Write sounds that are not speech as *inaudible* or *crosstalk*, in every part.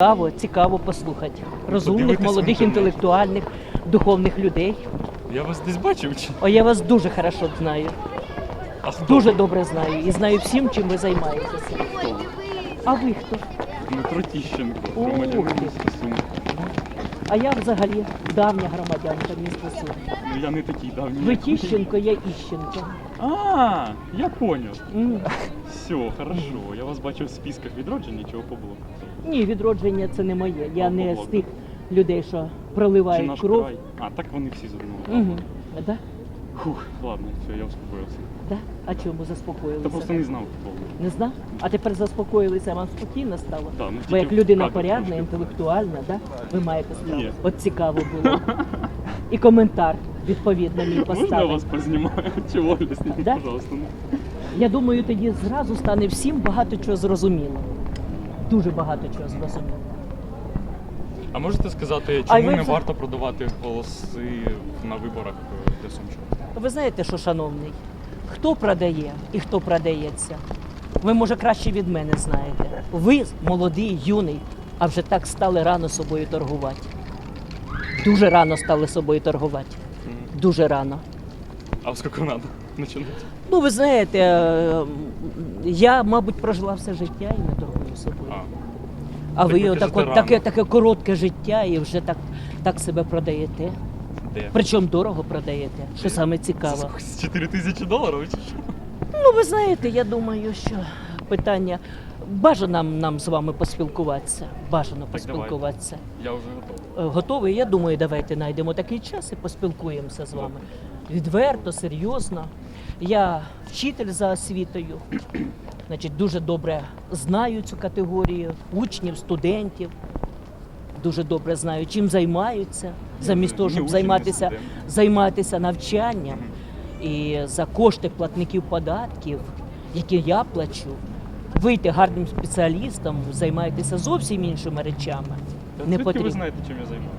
Цікаво, цікаво послухати розумних, Подивитись в молодих, інтернеті. інтелектуальних, духовних людей. Я вас десь бачив чи? О, я вас дуже хорошо знаю, А хто? дуже добре знаю і знаю всім, чим ви займаєтеся. Хто? А ви хто? Дмитро Тіщенко, громадянин міста Суми. А я взагалі давня громадянка міста Сум. Ну я не такий давній. Ви Тіщенко, я Іщенко. А, я поняв. М. Все, хорошо. Я вас бачив в списках відродження, чого поблоку. Ні, відродження це не моє. Я не з тих людей, що Чи проливають наш кров. край? А, так вони всі з одного. Угу. Да? Фух, ладно, все, я успокоївся. Да? А чому Та заспокоїлися? просто не знав. Не знав? А тепер заспокоїлися, вам спокійно стало? Да, ну, Бо як тільки людина кадр порядна, трошки. інтелектуальна, да? ви маєте справу. Ні. От цікаво було. *laughs* І коментар відповідно мій Можна я поставив. вас познімаю? *laughs* Чого не сніміть, Да? пожалуйста. ну. Я думаю, тоді зразу стане всім багато чого зрозуміло. Дуже багато чого зрозуміло. А можете сказати, А чому ви не це- варто продавати голоси на виборах е, для Сумчан? Ви знаєте, що, шановний, хто продає і хто продається? Ви, може, краще від мене знаєте. Ви молодий, юний, а вже так стали рано собою торгувати. Дуже рано стали собою торгувати. Дуже рано. А скільки треба починати? Ну, ви знаєте, е, я, мабуть, прожила все життя і не торгую собою. А, А так ви ви отак, от, таке, рано. таке коротке життя і вже так, так себе продаєте. Де? Причому дорого продаєте, що саме цікаво. З 4 тисячі доларів чи що? Ну, ви знаєте, я думаю, що питання бажано нам, нам з вами поспілкуватися. Бажано Так поспілкуватися. Я вже готовий. Е, Готовий? Я думаю, давайте знайдемо такий час і поспілкуємося з вами. Відверто, серйозно. Я вчитель за освітою, значить, дуже добре знаю цю категорію учнів, студентів. Дуже добре знаю, чим займаються, замість того, щоб займатися, займатися навчанням. І за кошти платників податків, які я плачу, вийти гарним спеціалістом, займаєтеся зовсім іншими речами. Не потрібно. ви знаєте, чим я займаюся?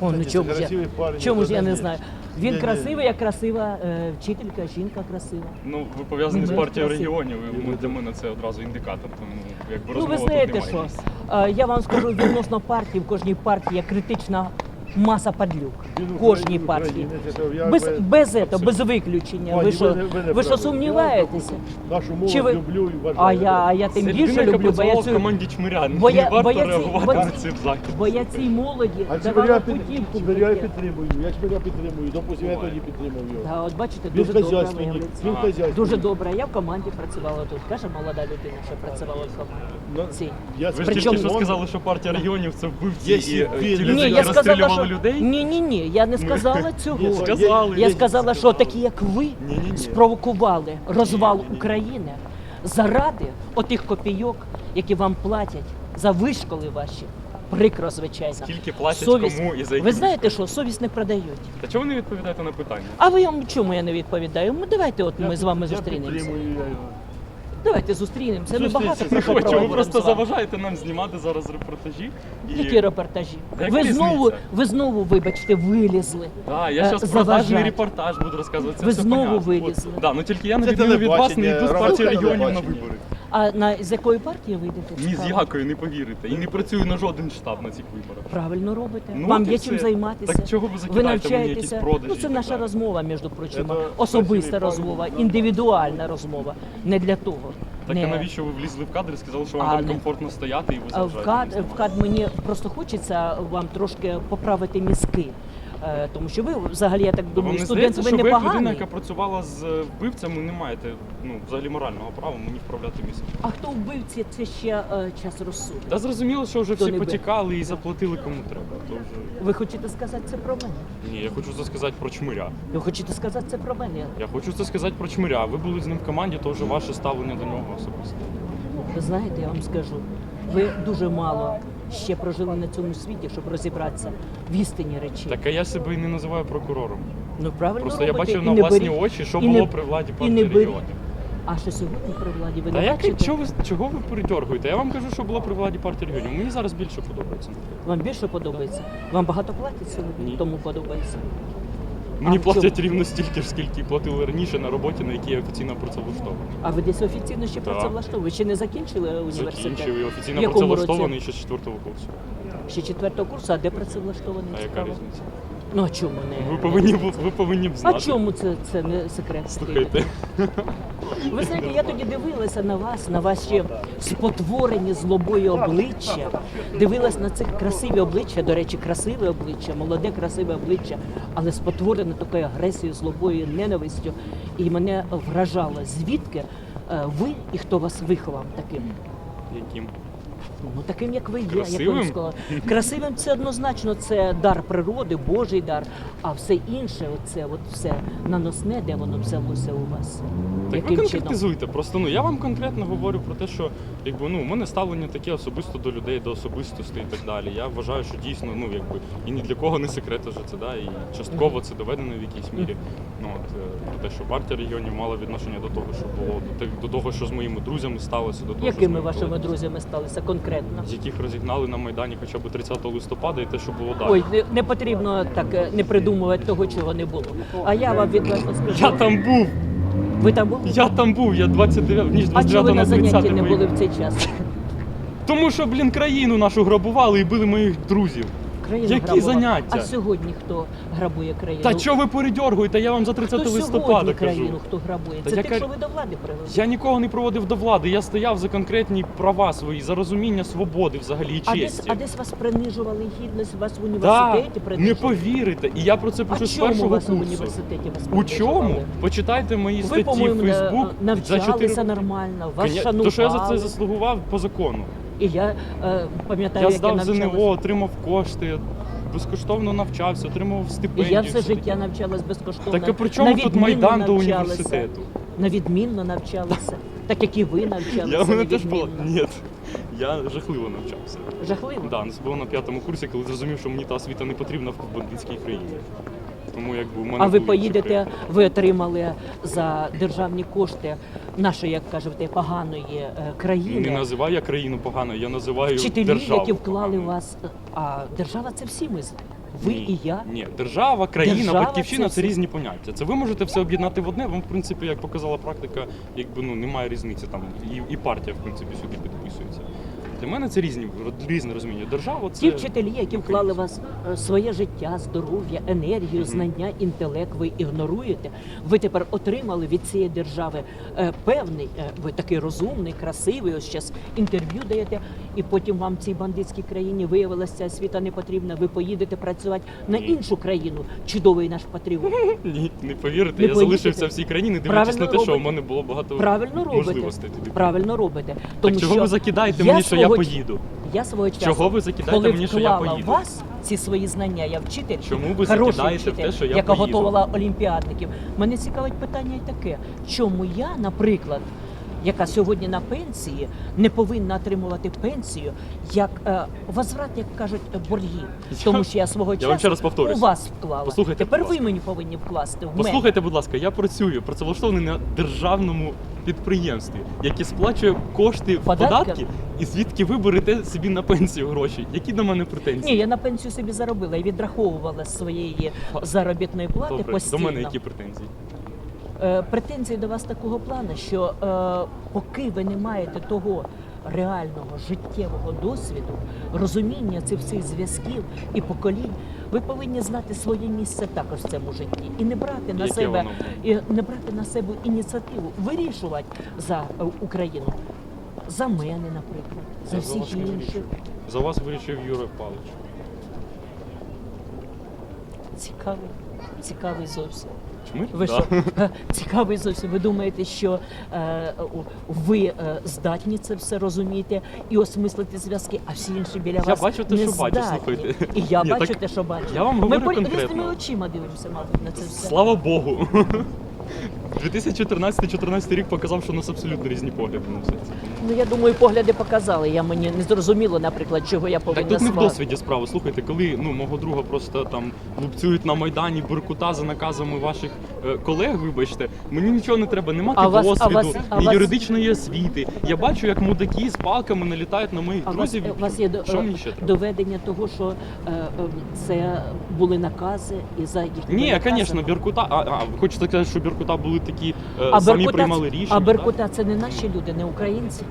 О, ну чому ж я, чому ж я не знаю? Він красивий, я красива е, вчителька, жінка красива. Ну, ви пов'язані з Ну, партією регіонів, і ну, для мене це одразу індикатор, тому якби Ну ви розмова тут знаєте немає що? Е, Я вам скажу відносно партії, в кожній партії є критична маса падлюк. Кожній партії. Без, без, этого, без виключення. Ви що, ви що сумніваєтеся? Нашу мову Чи ви- люблю і вважаю. А я, а я тим більше люблю, бо я в цю, команді чмирян. бо я- бо я ці- бо бо я цій молоді А давала Чмиря підтримую, я Чмиря підтримую, допустим, я тоді підтримав його. Та, от бачите, дуже добре виявляється. Дуже добре. Я в команді працювала тут. Каже молода людина, що працювала в команді. Ну, Цій. Я Ви ж тільки що сказали, що партія регіонів це вбивці і ті люди, які я розстрілювали людей. ні, ні, ні, я не сказала *laughs* цього. Сказали. Я сказала, що такі, як ви, Ні-ні-ні. спровокували розвал України заради отих копійок, які вам платять за вишколи ваші. Прикро, звичайно. Скільки платять Совість. кому і за які Ви знаєте що, совість не продають. Та ви не відповідаєте на питання? А ви чому я не відповідаю? Ну давайте от Я ми з вами я зустрінемося. підтримую, я його. Давайте зустрінемося. Ми багато про Не хочу, ви просто з вами. заважаєте нам знімати зараз репортажі. І... Які репортажі? Та Ви яка знову, ви знову, вибачте, вилізли. Да, я Е, зараз продажний репортаж буду розказувати. Це Ви все знову понятно. вилізли. Да, ну тільки я на Це відміну від вас не телебачення, йду з партії регіонів на телебачення. вибори. А на з якої партії вийдете? Ні з Цікаво. якою не повірите. І не працюю на жоден штаб на цих виборах. Правильно робите. Ну, Вам от і є все. чим займатися. Так чого ви закидаєте мені якісь продажі Ну, і це так наша далі? розмова, між прочим. Це Особиста красивий розмова, да. індивідуальна розмова. Не для того. Так не... а навіщо ви влізли в кадр і сказали, що вам А, там не- комфортно стояти і ви А В заважаєте? кад, мені в кад мені просто хочеться вам трошки поправити мізки. Е, Тому що ви взагалі, я так думаю, не студент здається, ви що ви як людина, яка працювала з е, вбивцями, не маєте ну, взагалі морального права мені вправляти місце. А хто вбивці, це ще е, час розсуду. Та зрозуміло, що вже Хто всі не бе- потікали і заплатили кому треба. То вже... Ви хочете сказати це про мене? Ні, я хочу це сказати про чмиря. Ви хочете сказати це про мене? Я хочу це сказати про чмиря. Ви були з ним в команді, то вже ваше ставлення до нього особисто. Ви знаєте, я вам скажу, ви дуже мало ще прожили на цьому світі, щоб розібратися в істині речі. Так а я себе і не називаю прокурором. ну правильно Просто я бачив І на не власні беріть- очі, що і було не- при владі і партії беріть. регіонів. А що сьогодні при владі ви Та не як бачите? чого ви чого ви передергуєте? Я вам кажу, що було при владі партії регіонів. Мені зараз більше подобається. Вам більше подобається? Вам багато платять сьогодні, Ні. тому подобається. Мені платять рівно стільки ж, скільки платили раніше на роботі, на якій я офіційно працевлаштований. А ви десь офіційно ще Так. працевлаштовуєте? Ще не закінчили університет? Закінчив і офіційно якому працевлаштований ще з четвертого курсу. Ще четвертого курсу, а де працевлаштований? А яка цікаво? різниця? Ну а чому не? Ви повинні ви повинні б А чому це, це не секрет? Слухайте. Ви знаєте, я тоді дивилася на вас, на ваші спотворені злобою обличчя. Дивилась на це красиві обличчя, до речі, красиве обличчя, молоде, красиве обличчя, але спотворене такою агресією, злобою, ненавистю. І мене вражало, звідки е, ви і хто вас виховав таким. Яким? Ну таким, як ви є, як Красивим? вам сказала. Красивим це однозначно це дар природи, Божий дар. А все інше, оце от все наносне, де воно взялося у вас. Так ви Яким чином? конкретизуйте. Просто ну я вам конкретно говорю про те, що якби ну у мене ставлення таке особисто до людей, до особистостей і так далі. Я вважаю, що дійсно, ну якби і ні для кого не секрет вже це, да, і частково це доведено в якійсь мірі. Ну от е, про те, що партія регіонів мала відношення до того, що було, до, того, що з моїми друзями сталося, до того, що з Якими моїми вашими колегами, друзями сталися конкретно? з яких розігнали на майдані хоча б 30 листопада, і те, що було далі. Ой, не, не потрібно так е, не придумувати того, чого не було. А я вам відверто скажу. Я там був! Ви там були? Я там був, я 29, ніж А чого ви на на 30 занятті не були в цей час? Тому що, блін, країну нашу грабували і били моїх друзів. Країну Які грабували. заняття? А сьогодні хто грабує країну? Та чого ви передьоргуєте? Я вам за хто 30 листопада сьогодні кажу. країну хто грабує? Та Це яка- тих, що ви до влади привели. Я нікого не проводив до влади. Я стояв за конкретні права свої, за розуміння свободи взагалі і А десь, честі. а десь вас принижували гідність, вас в Да, університеті не принижували? повірите. І я про це А пишу з чому першого вас курсу. університеті вас У чому? принижували? Почитайте мої Ви, статті в по-моєму, не- Фейсбук за 4 нормально, вас Коня- шанували. То що я за це заслугував по закону. І я е, пам'ятаю, Я як здав я навчалась. ЗНО, отримав кошти, безкоштовно навчався, отримав І стипендію. я все життя навчалась безкоштовно. Так а при чому тут відмінно Майдан до навчалася. університету? На відмінно навчалися. Так як і ви навчалися. Я в мене теж відмінно. Ні, я жахливо навчався. Жахливо. Да, це було на п'ятому курсі, коли зрозумів, що мені та освіта не потрібна в бандитській країні. Тому якби у мене А ви були поїдете, ви отримали за державні кошти нашої, як кажете, поганої е, Не країни. називаю я країну поганою, я називаю Вчителі, державу які вклали поганою. вас. А держава це всі ми. Ви ні, і я. Ні, держава, країна, Держава батьківщина це це, різні поняття. Це ви можете все об'єднати в одне. Вам, в принципі, як показала практика, якби ну немає різниці там. І, і партія, в принципі, сюди підписується. Для мене це різні різне розуміння. Держава це Ті вчителі, які вклали в вас е, своє життя, здоров'я, енергію, знання, інтелект, ви ігноруєте. Ви тепер отримали від цієї держави е, певний, е, ви такий розумний, красивий. Ось зараз інтерв'ю даєте, і потім вам в цій бандитській країні виявилася ця освіта не потрібна. Ви поїдете працювати на іншу країну. Чудовий наш патріот. *laughs* Ні, не повірите, Не я поїдете? залишився в цій країні, не дивлячись Правильно на те, що у робите. мене було багато Правильно робите. можливостей туди. Правильно робите. Так чого ви закидаєте я мені, що я свого- поїду? Я свого часу, Чого ви закидаєте коли мені, що я вклала поїду? вас ці свої знання, я вчитель, Чому ви хороший закидаєте в вчитель, те, що я яка поїду? готувала олімпіадників. Мене цікавить питання і таке: чому я, наприклад, яка сьогодні на пенсії, не повинна отримувати пенсію як е, возврат, як кажуть, боргів. Тому що я свого я часу вам ще раз повторюсь. у вас вклала. Послухайте, Тепер будь ви ласка. мені повинні вкласти в мене. Послухайте, будь ласка, я працюю, працевлаштований на державному підприємстві, яке сплачує кошти в Податки? податки, і звідки ви берете собі на пенсію гроші. Які до мене претензії? Ні, я на пенсію собі заробила і відраховувала з своєї заробітної плати Добре, постійно. до мене які претензії? Е, претензії до вас такого плану, що е, поки ви не маєте того реального життєвого досвіду, розуміння цих всіх зв'язків і поколінь, ви повинні знати своє місце також в цьому житті і не брати на Яке себе і не брати на себе ініціативу, вирішувати за е, Україну. За мене, наприклад, за Я всіх вас інших. За вас вирішив Юрій Павлович. Цікавий, цікавий зовсім. Чому? Ви Да. що *laughs* цікавий зовсім? Ви думаєте, що е, ви е, здатні це все розуміти і осмислити зв'язки, а всі інші біля Я вас бачу те, не що бачу, здатні. слухайте. І я Ні, бачу так те, що бачу. я вам Ми говорю конкретно. різними очима дивимося, мабуть, на це все. Слава Богу. 2014-2014 рік показав, що у нас абсолютно різні погляди на все це. Ну я думаю, погляди показали. Я мені не зрозуміло, наприклад, чого я Так повинна тут не в досвіді справа. Слухайте, коли ну мого друга просто там лупцюють на майдані Беркута за наказами ваших е, колег, вибачте, мені нічого не треба, не мати А вас- а досвіду, вас- а ні вас- юридичної освіти. Я бачу, як мудаки з палками налітають на моїх А у вас, друзів. у вас є до- що мені ще треба? доведення того, що е, е, це були накази і за їхніми Ні, звісно, Беркута. А, а ви хочете сказати, що Беркута були такі е, А самі Беркута, приймали рішення? а так? Беркута це не наші люди, не українці.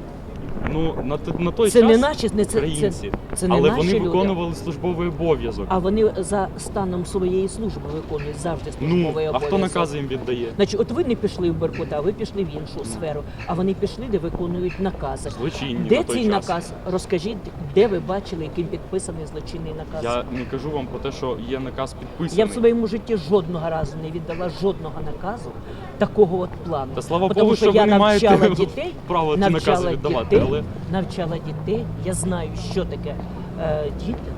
Ну на, на той Це час не наші, не це, це, українці, це не але наші вони люди. виконували службовий обов'язок. А вони за станом своєї служби виконують завжди ну службовий а хто накази їм віддає? Значить, от ви не пішли в Беркута, ви пішли в іншу сферу, а вони пішли, де виконують накази. Злочинні Де на той цей час. наказ? Розкажіть, де ви бачили, яким підписаний злочинний наказ? Я не кажу вам про те, що є наказ підписаний. Я в своєму житті жодного разу не віддала жодного наказу такого от плану. Та слава Богу, що ви я не маєте дітей, *laughs* права ці накази віддавати, дітей, навчала дітей. Я знаю, що таке е, діти,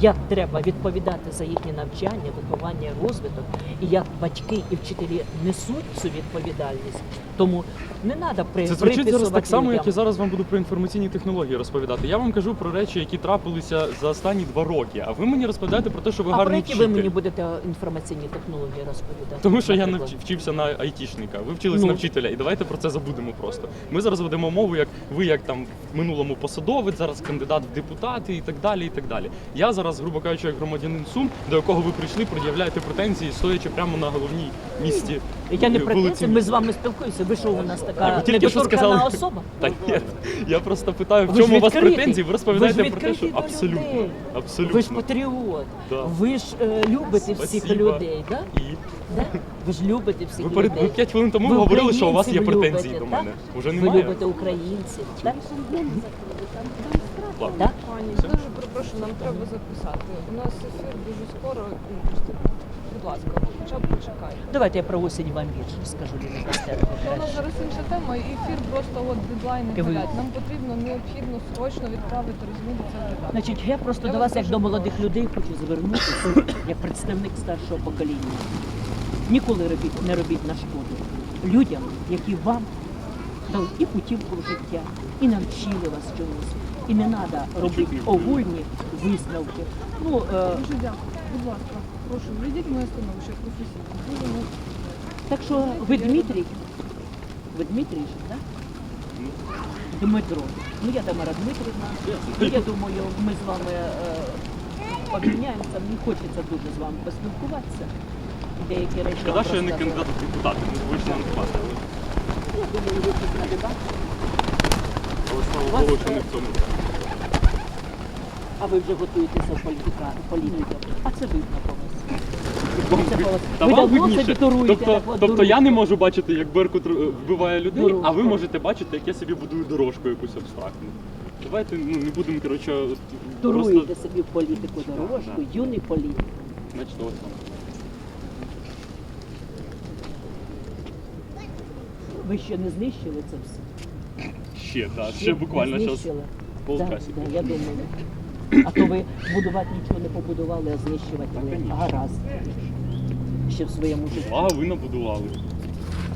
як треба відповідати за їхнє навчання, виховання, розвиток, і як батьки і вчителі несуть цю відповідальність. Тому не треба при це звучить зараз так само, людям. як і зараз вам буду про інформаційні технології розповідати. Я вам кажу про речі, які трапилися за останні два роки. А ви мені розповідаєте про те, що ви а про які вчитель. ви мені будете інформаційні технології розповідати? Тому що я наприклад? вчився на айтішника, ви вчились Ну. на вчителя, і давайте про це забудемо просто. Ми зараз ведемо мову, як ви, як там в минулому посадовець, зараз кандидат в депутати і так далі. І так далі. Я зараз, грубо кажучи, як громадянин Сум, до якого ви прийшли, пред'являєте претензії, стоячи прямо на головній місті. Я не е, претензія, ми з вами спілкуємося. Ви що у нас така ви тільки що недоторкана особа? *laughs* Та ні, я просто питаю, в Ви чому у вас претензії? Ви розповідаєте Ви про те, що абсолютно, абсолютно. Ви ж патріот. Да. Ви ж е, любите всіх людей, да? І Да? Ви ж любите всіх ви перед людей. ви 5 хвилин тому Ви говорили, що у вас є претензії любите, до так? мене. Уже Ви немає. любите українців, так? Пані, дуже перепрошую, нам треба записати. У нас ефір дуже скоро. ну, просто, Будь ласка, хоча б почекайте. Давайте я про осінь вам більше розкажу, Ліна У нас зараз інша тема, і ефір просто от дедлайни ви- горять. Нам потрібно необхідно срочно відправити розмову це вже Значить, я просто Я до вас вас, як дуже до молодих людей, хочу звернутися як представник старшого покоління. Ніколи робіть, не робіть на шкоду людям, які вам дали і путівку в життя, і навчили вас чомусь. І не треба робити огульні висновки. Ну, е, Дуже дякую. Будь ласка, прошу, введіть моє становище професійно. Дуже так що ви Дмитрій? Ви Дмитрій же, так? Дмитро. Ну я Тамара Дмитрівна. Ну, я думаю, ми з вами е, обміняємося. Мені хочеться дуже з вами поспілкуватися. Деякі речі. Шкода, вам що я не розказати. кандидат в депутати, ви ж не депутати. Я думаю, ви тут кандидат. Але слава Богу, що це- не в цьому. А ви вже готуєтеся в політика, політика. А це видно по вас. Це ви- по вас. Та Ви вам давно видніше. собі туруєте, Тобто, так от тобто я не можу бачити, як Беркут е, вбиває людей, а ви можете бачити, як я собі будую дорожку якусь абстрактну. Давайте ну, не будемо, коротше, от, Туруєте просто... собі в політику дорожку, юний політик. Значить, ось вам. Ви ще не знищили це все? Ще, так, ще буквально не зараз знищили? полчасика. Да, да, я думаю. А то ви будувати нічого не побудували, а знищувати Та, ви конечно. гаразд. Ще в своєму житті. Благо ви набудували.